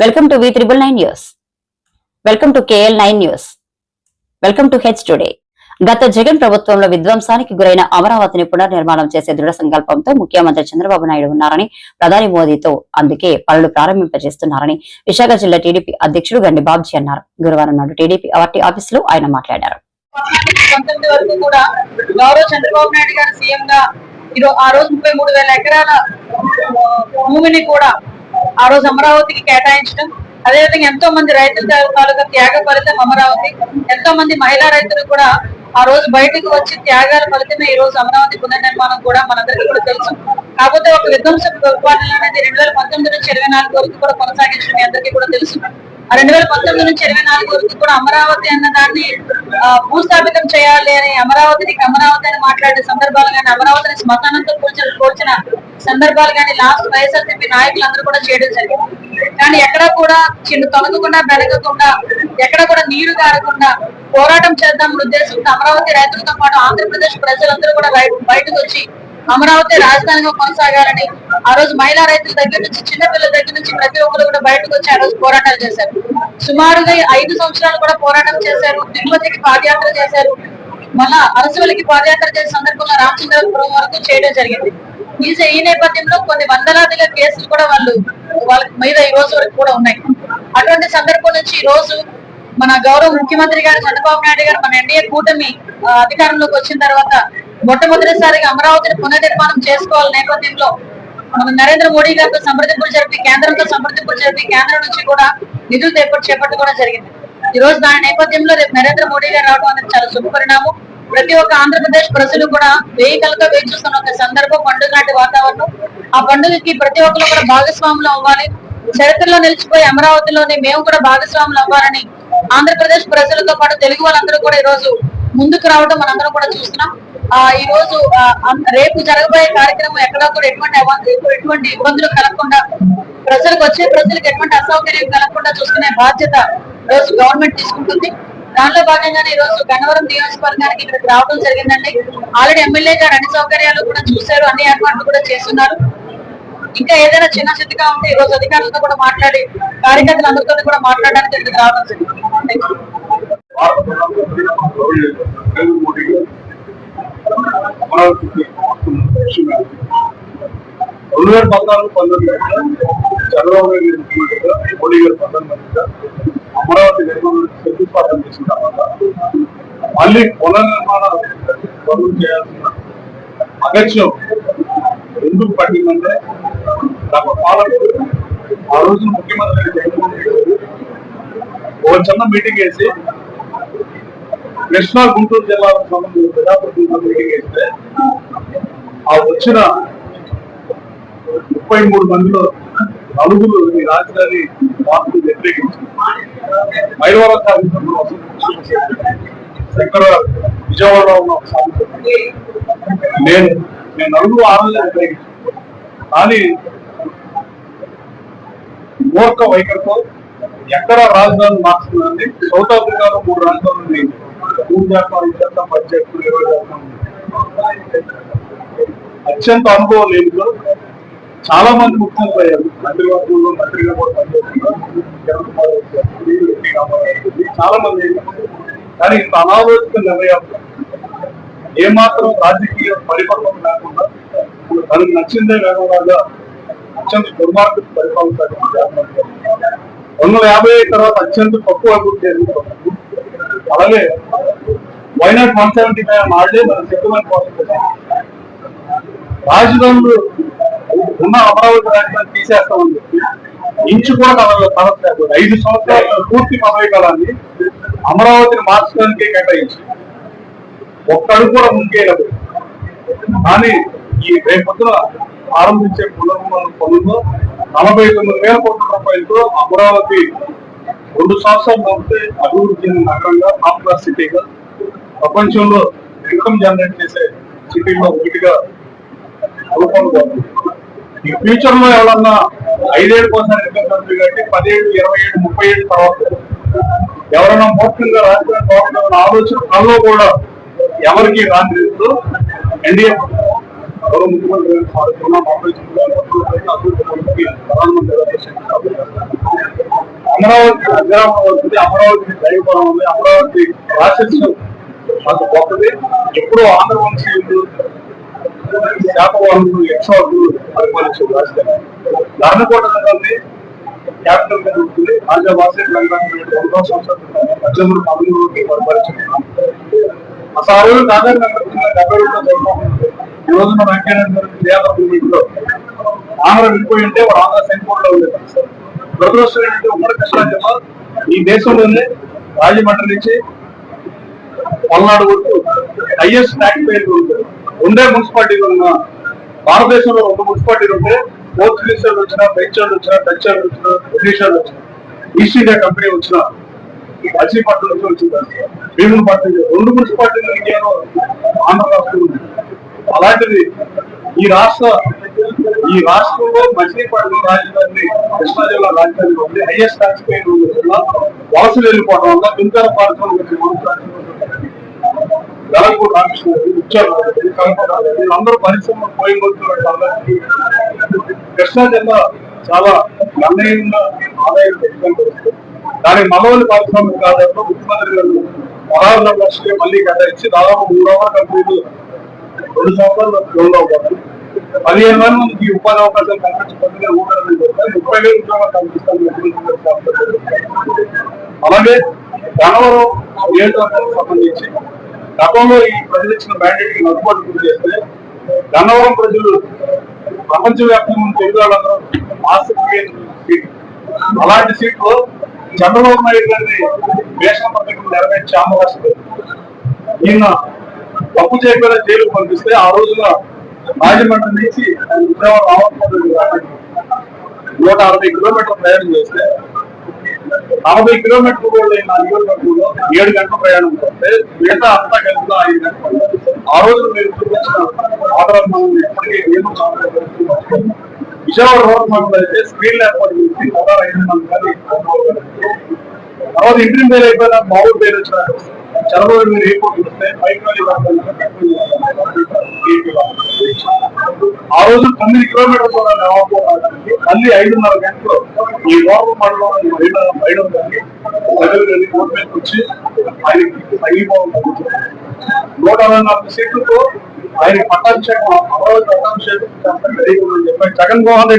Welcome to V triple nine news welcome to KL nine news welcome to H today గత జగన్ ప్రభుత్వంలో విధ్వంసానికి గురైన అమరావతిని పునర్నిర్మాణం చేసే దృఢ సంకల్పంతో ముఖ్యమంత్రి చంద్రబాబు నాయుడు ఉన్నారని ప్రధాని మోదీతో అందుకే పనులు ప్రారంభింపజేస్తున్నారని విశాఖ జిల్లా టీడీపీ అధ్యక్షుడు గండి బాబ్జీ అన్నారు. గురువారం నాడు టీడీపీ పార్టీ ఆఫీసులో ఆయన మాట్లాడారు. చంద్రబాబు నాయుడు గారు సీఎం గా ఆ రోజు ముప్పై మూడు వేల ఎకరాల భూమిని కూడా ఆ రోజు అమరావతికి కేటాయించడం అదేవిధంగా ఎంతో మంది రైతుల తాలూకా త్యాగ ఫలితం అమరావతి ఎంతో మంది మహిళా రైతులు కూడా ఆ రోజు బయటకు వచ్చి త్యాగాల ఫలితమే ఈ రోజు అమరావతి పునర్నిర్మాణం కూడా మనందరికీ కూడా తెలుసు. కాకపోతే ఒక విధ్వంస పరిపాలన అనేది రెండు వేల పంతొమ్మిది నుంచి ఇరవై నాలుగు వరకు కూడా కొనసాగించడం మీ అందరికీ కూడా తెలుసు. ఆ రెండు వేల పంతొమ్మిది నుంచి ఇరవై నాలుగు వరకు కూడా అమరావతి అన్న దాన్ని భూస్థాపితం చేయాలి అని అమరావతికి అమరావతి అని మాట్లాడే సందర్భాలు కానీ అమరావతిని శ్మశానంతో కూల్చిన కూల్చిన సందర్భాలు కానీ లాస్ట్ వైఎస్ఆర్సీపీ నాయకులందరూ కూడా చేయడం జరిగింది. కానీ ఎక్కడ కూడా చిన్న తొలగకుండా బెరగకుండా ఎక్కడ కూడా నీరు కారకుండా పోరాటం చేద్దాం ఉద్దేశంతో అమరావతి రైతులతో పాటు ఆంధ్రప్రదేశ్ ప్రజలందరూ కూడా బయటకు వచ్చి అమరావతి రాజధానిగా కొనసాగాలని ఆ రోజు మహిళా రైతుల దగ్గర నుంచి చిన్న పిల్లల దగ్గర నుంచి ప్రతి ఒక్కరు కూడా బయటకు వచ్చి ఆ రోజు పోరాటాలు చేశారు. సుమారుగా ఐదు సంవత్సరాలు కూడా పోరాటం చేశారు తిరుపతికి పాదయాత్ర చేశారు. మళ్ళా అరసవల్లికి పాదయాత్ర చేసే సందర్భంగా రామచంద్రపురం వరకు చేయడం జరిగింది. ఈ ఈ నేపథ్యంలో కొన్ని వందలాదిగా కేసులు కూడా వాళ్ళు వాళ్ళ మీద ఈ రోజు వరకు కూడా ఉన్నాయి. అటువంటి సందర్భం నుంచి ఈ రోజు మన గౌరవ ముఖ్యమంత్రి గారు చంద్రబాబు నాయుడు గారు మన ఎన్డీఏ కూటమి అధికారంలోకి వచ్చిన తర్వాత మొట్టమొదటిసారిగా అమరావతిని పునర్నిర్మాణం చేసుకోవాలి నేపథ్యంలో మన నరేంద్ర మోడీ గారితో సంప్రదింపులు జరిపి కేంద్రంతో సంప్రదింపులు జరిపి కేంద్రం నుంచి కూడా నిధులు చేపట్టి చేపట్టుకోవడం జరిగింది. ఈ రోజు దాని నేపథ్యంలో రేపు నరేంద్ర మోడీ గారు రావడం అనేది చాలా శుభపరిణామం ప్రతి ఒక్క ఆంధ్రప్రదేశ్ ప్రజలు కూడా వేయి కలతో వేచి చూస్తున్న ఒక సందర్భం పండుగ లాంటి వాతావరణం. ఆ పండుగకి ప్రతి ఒక్కరు కూడా భాగస్వాములు అవ్వాలి. చరిత్రలో నిలిచిపోయి అమరావతిలోని మేము కూడా భాగస్వాములు అవ్వాలని ఆంధ్రప్రదేశ్ ప్రజలతో పాటు తెలుగు వాళ్ళందరూ కూడా ఈ రోజు ముందుకు రావడం మనందరం కూడా చూస్తున్నాం. ఈ రోజు రేపు జరగబోయే కార్యక్రమం ఎక్కడా కూడా ఎటువంటి ఎటువంటి ఇబ్బందులు కలగకుండా ప్రజలకు వచ్చే ప్రజలకు ఎటువంటి అసౌకర్యం కలగకుండా చూసుకునే బాధ్యత రోజు గవర్నమెంట్ తీసుకుంటుంది. దానిలో భాగంగానే ఈ రోజు గన్నవరం నియోజకవర్గానికి ఇక్కడికి రావడం జరిగిందండి. ఆల్రెడీ ఎమ్మెల్యే గారు అన్ని సౌకర్యాలు కూడా చూశారు అన్ని ఏర్పాట్లు కూడా చేస్తున్నారు. ఇంకా ఏదైనా చిన్న చిన్నగా ఉంటే ఈ రోజు అధికారులతో కూడా మాట్లాడి కార్యకర్తలందరితో కూడా మాట్లాడడానికి ఇక్కడికి రావడం జరిగింది Thank you. భారత ప్రధానమంత్రి నరేంద్ర మోడీ గారు అమరావతికి వస్తున్న విషయమే. రెండు వేల పద్నాలుగు పంతొమ్మిది చంద్రబాబు నాయుడు గారు ముఖ్యమంత్రిగా మోడీ గారు ప్రధానమంత్రిగా అమరావతి నిర్మాణానికి శంకుస్థాపన చేసిన తర్వాత మళ్ళీ పునర్నిర్మాణ పనులు చేయాల్సిన అగత్యం ఎందుకు పట్టిందంటే గత పాలకుడు ఆ రోజు ముఖ్యమంత్రి జగన్మోహన్ రెడ్డి గారు ఒక చిన్న మీటింగ్ వేసి కృష్ణా గుంటూరు జిల్లా సంబంధించిన ప్రజాప్రతినిధుల ఆ వచ్చిన ముప్పై మూడు మందిలో నలుగురు ఈ రాజధాని మార్పు వ్యతిరేకించారు. మైలవరం కార్యక్రమంలో ఇక్కడ విజయవాడలో ఉన్న నేను నేను నలుగురు ఆనందం వ్యతిరేకించాను. కానీ మూర్ఖ వైఖరితో ఎక్కడ రాజధాని మార్చుతుందండి సౌత్ ఆఫ్రికాలో మూడు రాజధానులు ఉన్నాయి చేస్తాం ఇది అత్యంత అనుభవం లేదు చాలా మంది ముఖ్యమంత్రులు అయ్యారు మంత్రివర్గంలో మంత్రిగా కూడా పనిచేస్తున్నారు చాలా మంది కానీ ఇంత అనాలోచిత నిర్ణయాలు ఏమాత్రం రాజకీయ పరిపక్వం లేకుండా తనకు నచ్చిందే వేగంగా అత్యంత దుర్మార్గ పరిపాలన రెండు వందల యాభై తర్వాత అత్యంత తక్కువ అభివృద్ధి అలాగే why not one seventy five ఆడలే మనం సెటిల్మెంట్ రాజధానులు ఉన్న అమరావతి రాజధాని తీసేస్తా ఉంది ఇంచు కూడా కదల కలగలేదు ఐదు సంవత్సరాల పూర్తి పదవి కాలాన్ని అమరావతిని మార్చడానికే కేటాయించి ఒక్కడు కూడా ముందుకేయలేదు కానీ ఈ రేపొద్దున ఆరంభించే పునర్నిర్మాణ పనుల్లో నలభై తొమ్మిది వేల కోట్ల రూపాయలతో అమరావతి రెండు సంవత్సరాలు నడిపితే అభివృద్ధి చెందిన నగరంగా టాప్ క్లాస్ సిటీగా ప్రపంచంలో ఇన్కమ్ జనరేట్ చేసే సిటీలో ఒకటిగా రూపొందుతుంది ఈ ఫ్యూచర్లో ఎవరన్నా ఐదేళ్ళు కోసం ఇన్కమ్ కంట్రీ కాబట్టి పదిహేడు ఇరవై ఏడు ముప్పై ఏడు తర్వాత ఎవరైనా మోక్షంగా రాజకీయ బాగుంటుందన్న ఆలోచన కల్లో కూడా ఎవరికి రాని రీతిలో ఎన్డీఏ గౌరవ ముఖ్యమంత్రి అమరావతి అమరావతి ఉంది. అమరావతి రాక్షసు అంత గొప్పది ఎప్పుడూ ఆంధ్రవంశీయులు శాతవాహనులు యక్షవాహులు పరిపాలించే రాజధాని ధర్మకోట నగరాన్ని క్యాపిటల్గా ఉంటుంది. రాజా వాసేట్ రంగాన్ని రెండో సంవత్సరం పద్దెనిమిది పదమూడు పరిపాలించింది అసలు ఆ రోజు నాగార్జున నగరం డెబ్బై రెండులో జన్మం ఈ రోజున వెంకయ్య పేద భూమిలో ఆంధ్ర వెళ్ళిపోయి ఉంటే వాడు ఆంధ్ర సెంకోడ్లో ఉండేది దురదృష్టం ఏంటంటే ఉమ్మడి కృష్ణా జిల్లా ఈ దేశంలోనే రాజమండ్రి నుంచి పల్నాడు వరకు హైయెస్ట్ ట్యాక్స్ పేర్ ఉంటుంది ఉండే మున్సిపాలిటీలు ఉన్న భారతదేశంలో రెండు మున్సిపాలిటీలు ఉంటే పోర్చుగీస్ వాళ్ళు వచ్చిన ఫ్రెంచ్ వాళ్ళు వచ్చిన డచ్ వాళ్ళు వచ్చిన బ్రిటిష్ వాళ్ళు వచ్చిన ఈస్ట్ ఇండియా కంపెనీ వచ్చిన మచిలీపట్నం నుంచి వచ్చింది. భీములపట్నం నుంచి రెండు మున్సిపాలిటీలు ఇండియాలో ఆంధ్ర రాష్ట్రం ఉంది అలాంటిది ఈ రాష్ట్ర ఈ రాష్ట్రంలో మచిలీపట్నం రాజధాని కృష్ణా జిల్లా రాజధాని ఉంది హైయెస్ట్ ట్యాక్స్ పేర్ జిల్లా వలసలు వెళ్ళిపోవడం వల్ల దుంకర పారిశ్రామిక వెలగూరు రామకృష్ణ ఇచ్చారు వీళ్ళందరూ పరిశ్రమలు పోయి అందరికీ కృష్ణా జిల్లా చాలా గణనీయంగా ఆదాయం పెట్టుకొని దాని మలవలి పారిశ్రామిక కాలంలో ముఖ్యమంత్రి గారు పదహారు లక్షలే మళ్ళీ కేటాయించి దాదాపు మూడు వందల కంపెనీలు రెండు సంవత్సరాలు లోన్లో అవుతారు పదిహేను వేల మందికి ఉపాధి అవకాశాలు కల్పించబడితే ముప్పై వేల ఉద్యోగాలు కల్పిస్తాను అలాగే గణవరం ఏడు సంబంధించి గతంలో ఈ ప్రజలు ఇచ్చిన మ్యాండేట్కి నడుపుబాటు గురి చేస్తే గన్నవరం ప్రజలు ప్రపంచవ్యాప్తంగా ఉన్న తెలుగు వాళ్ళందరూ ఆసక్తి సీట్. అలాంటి సీట్లో చంద్రబాబు నాయుడు గారిని వేషణ పథకం నెరవేర్చి అవకాశం ఈయన తప్పు చేయకుండా జైలుకు పంపిస్తే ఆ రోజున రాజమండ్రి నుంచి విజయవాడ రావడం నూట అరవై కిలోమీటర్ల ప్రయాణం చేస్తే నలభై కిలోమీటర్లు కూడా నా నియోజకవర్గంలో ఏడు గంటల ప్రయాణం చేస్తే మిగతా అంతా కలిసి ఐదు గంటలు. ఆ రోజు మీరు చూపించిన ఆధారం మనం ఏమో విజయవాడ రోడ్ మండలం అయితే స్క్రీన్ ఏర్పాటు చేసి పదహారు ఐదు మంది తర్వాత ఇంటి పేరు అయిపోయిన మామూలు పేరు వచ్చిన చంద్రబాబు మీరు ఎయిర్పోర్ట్ వస్తే పైకి ఆ రోజు తొమ్మిది కిలోమీటర్ల దూరం రావడానికి మళ్ళీ ఐదున్నర గంటలు ఈ బాబు మండలం బయట బయట ఉందని ప్రజలు వెళ్ళి రోడ్ మీదకి వచ్చి ఆయనకి తగ్గిపోవాలి నూట అరవై నాలుగు సీట్లతో ఆయన పట్టాభిషేకం అమరావతి పట్టాభిషేకం జరిగిందని చెప్పారు. జగన్మోహన్ రెడ్డి